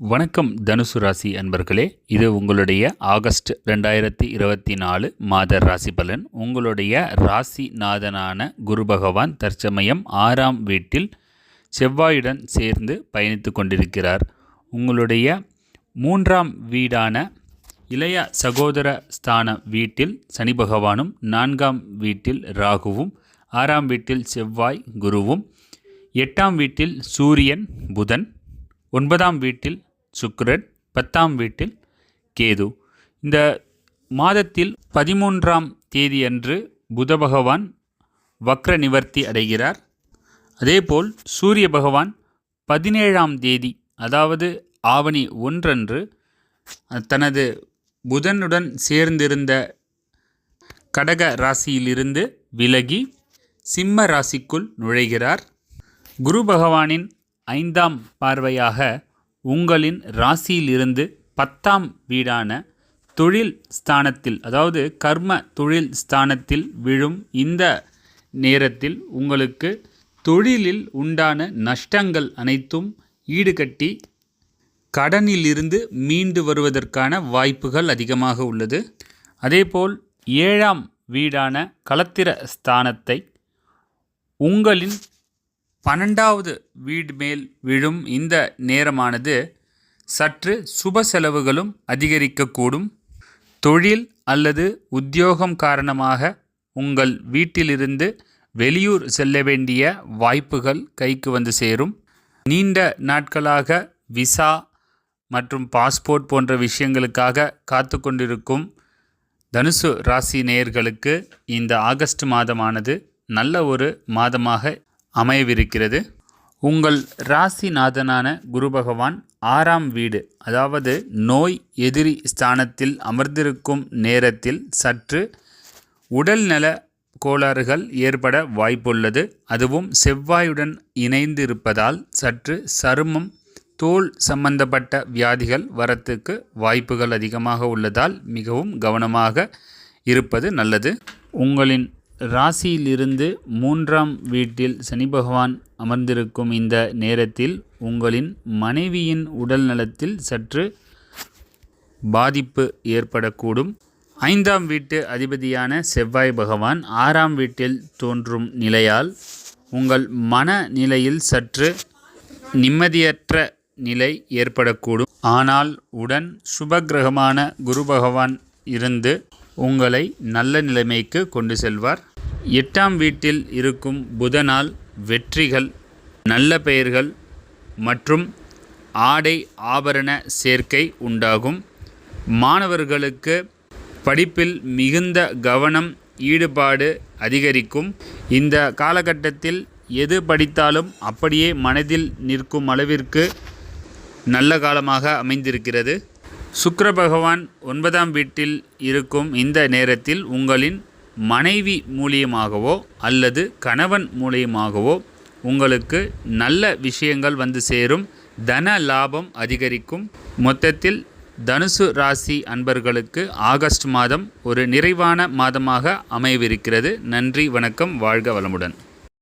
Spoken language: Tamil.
வணக்கம் தனுசு ராசி அன்பர்களே. இது உங்களுடைய ஆகஸ்ட் ரெண்டாயிரத்தி இருபத்தி நாலு மாத ராசி பலன். உங்களுடைய ராசிநாதனான குரு பகவான் தற்சமயம் ஆறாம் வீட்டில் செவ்வாயுடன் சேர்ந்து பயணித்து கொண்டிருக்கிறார். உங்களுடைய மூன்றாம் வீடான இளைய சகோதர ஸ்தான வீட்டில் சனி பகவானும் நான்காம் வீட்டில் ராகுவும் ஆறாம் வீட்டில் செவ்வாய் குருவும் எட்டாம் வீட்டில் சூரியன் புதன் ஒன்பதாம் வீட்டில் சுக்கிரன் பத்தாம் வீட்டில் கேது. இந்த மாதத்தில் பதிமூன்றாம் தேதியன்று புத பகவான் வக்ர நிவர்த்தி அடைகிறார். அதேபோல் சூரிய பகவான் பதினேழாம் தேதி அதாவது ஆவணி ஒன்றன்று தனது புதனுடன் சேர்ந்திருந்த கடக ராசியிலிருந்து விலகி சிம்ம ராசிக்குள் நுழைகிறார். குரு பகவானின் ஐந்தாம் பார்வையாக உங்களின் ராசியிலிருந்து பத்தாம் வீடான தொழில் ஸ்தானத்தில் அதாவது கர்ம தொழில் ஸ்தானத்தில் விழும் இந்த நேரத்தில் உங்களுக்கு தொழிலில் உண்டான நஷ்டங்கள் அனைத்தும் ஈடுகட்டி கடனிலிருந்து மீண்டு வருவதற்கான வாய்ப்புகள் அதிகமாக உள்ளது. அதேபோல் ஏழாம் வீடான களத்திர ஸ்தானத்தை உங்களின் பன்னெண்டாவது வீடு மேல் விழும் இந்த நேரமானது சற்று சுப செலவுகளும் அதிகரிக்கக்கூடும். தொழில் அல்லது உத்தியோகம் காரணமாக உங்கள் வீட்டிலிருந்து வெளியூர் செல்ல வேண்டிய வாய்ப்புகள் கைக்கு வந்து சேரும். நீண்ட நாட்களாக விசா மற்றும் பாஸ்போர்ட் போன்ற விஷயங்களுக்காக காத்து கொண்டிருக்கும் தனுசு ராசி நேயர்களுக்கு இந்த ஆகஸ்ட் மாதமானது நல்ல ஒரு மாதமாக அமையவிருக்கிறது. உங்கள் ராசிநாதனான குரு பகவான் ஆறாம் வீடு அதாவது நோய் எதிரி ஸ்தானத்தில் அமர்ந்திருக்கும் நேரத்தில் சற்று உடல்நல கோளாறுகள் ஏற்பட வாய்ப்புள்ளது. அதுவும் செவ்வாயுடன் இணைந்து இருப்பதால் சற்று சருமம் தோல் சம்பந்தப்பட்ட வியாதிகள் வரத்துக்கு வாய்ப்புகள் அதிகமாக உள்ளதால் மிகவும் கவனமாக இருப்பது நல்லது. உங்களின் ராசியிலிருந்து மூன்றாம் வீட்டில் சனி பகவான் அமர்ந்திருக்கும் இந்த நேரத்தில் உங்களின் மனைவியின் உடல் நலத்தில் சற்று பாதிப்பு ஏற்படக்கூடும். ஐந்தாம் வீட்டு அதிபதியான செவ்வாய் பகவான் ஆறாம் வீட்டில் தோன்றும் நிலையால் உங்கள் மன நிலையில் சற்று நிம்மதியற்ற நிலை ஏற்படக்கூடும். ஆனால் உடன் சுபகிரகமான குரு பகவான் இருந்து உங்களை நல்ல நிலைமைக்கு கொண்டு செல்வார். எட்டாம் வீட்டில் இருக்கும் புதனால் வெற்றிகள் நல்ல பெயர்கள் மற்றும் ஆடை ஆபரண சேர்க்கை உண்டாகும். மாணவர்களுக்கு படிப்பில் மிகுந்த கவனம் ஈடுபாடு அதிகரிக்கும். இந்த காலகட்டத்தில் எது படித்தாலும் அப்படியே மனதில் நிற்கும் அளவிற்கு நல்ல காலமாக அமைந்திருக்கிறது. சுக்கர பகவான் ஒன்பதாம் வீட்டில் இருக்கும் இந்த நேரத்தில் உங்களின் மனைவி மூலியமாகவோ அல்லது கணவன் மூலியமாகவோ உங்களுக்கு நல்ல விஷயங்கள் வந்து சேரும். தன லாபம் அதிகரிக்கும். மொத்தத்தில் தனுசு ராசி அன்பர்களுக்கு ஆகஸ்ட் மாதம் ஒரு நிறைவான மாதமாக அமையவிருக்கிறது நன்றி வணக்கம் வாழ்க வளமுடன்.